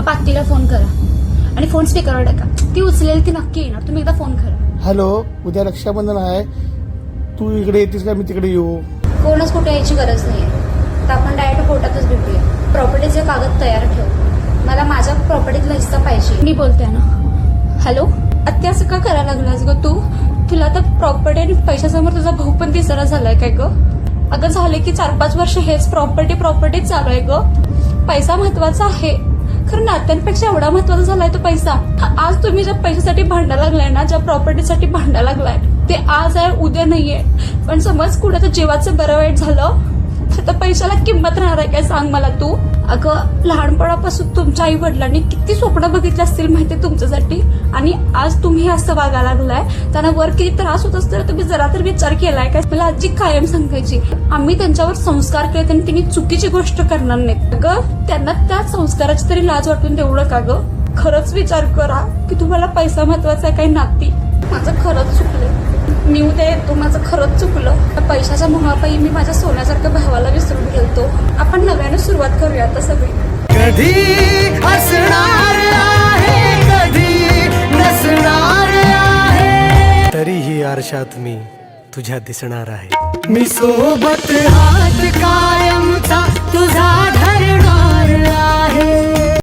पप्पा आत्तीला फोन करा. आणि फोन स्पीकरवर टाका. ती उचलेल ती नक्की येणार. तुम्ही एकदा फोन करा. हॅलो उद्या रक्षाबंधन आहे. तू इकडे येतेस का? मी तिकडे येऊ. कोणच कुठे यायची गरज नाही तर आपण डायरेक्ट कोर्टातच भेटूया. प्रॉपर्टीचे कागद तयार ठेव. मला माझ्या प्रॉपर्टीतला हिस्सा पाहिजे. मी बोलते ना हॅलो? आत्या असं का करायला लागलास ग तू? तुला तर प्रॉपर्टी आणि पैशासमोर तुझा भाऊ पण तिसरा झालाय काय ग? अगं झाले की चार पाच वर्ष हेच प्रॉपर्टी प्रॉपर्टीच चालू आहे ग. पैसा महत्त्वाचा आहे. खरं नात्यांपेक्षा एवढा महत्त्वाचा झालाय तो पैसा. आज तुम्ही ज्या पैशासाठी भांडा लागलाय ना ज्या प्रॉपर्टीसाठी भांडा लागलाय ते आज आहे उद्या नाहीये. पण समज कुणाचं जीवाचं बरं वाईट झालं तर पैशाला किंमत राहणार आहे काय सांग मला तू? अगं लहानपणापासून तुमच्या आई वडिलांनी किती स्वप्न बघितली असतील माहिती तुमच्यासाठी? आणि आज तुम्ही असं वागायला लागलाय. त्यांना वर किती त्रास होत असतो तुम्ही जरा तर विचार केलाय काय मला आजी कायम सांगायची आम्ही त्यांच्यावर संस्कार केले आणि त्यांनी चुकीची गोष्ट करणार नाही ग त्यांना त्या संस्काराची तरी लाज वाटून तेवढं का ग. खरंच विचार करा की तुम्हाला पैसा महत्त्वाचा आहे काही नाती. माझं खरंच चुकलं. मी उद्या येतो माझं खरंच चुकलं. पैशाच्या मोहापायी मी माझ्या सोन्यासारख्या भावाला विसरून गेलतो. आपण नव्याने सुरुवात करूया आता सगळी. कधी आकाशात मी तुझ्या दिसणार आहे. मी सोबत हात कायमचा तुझा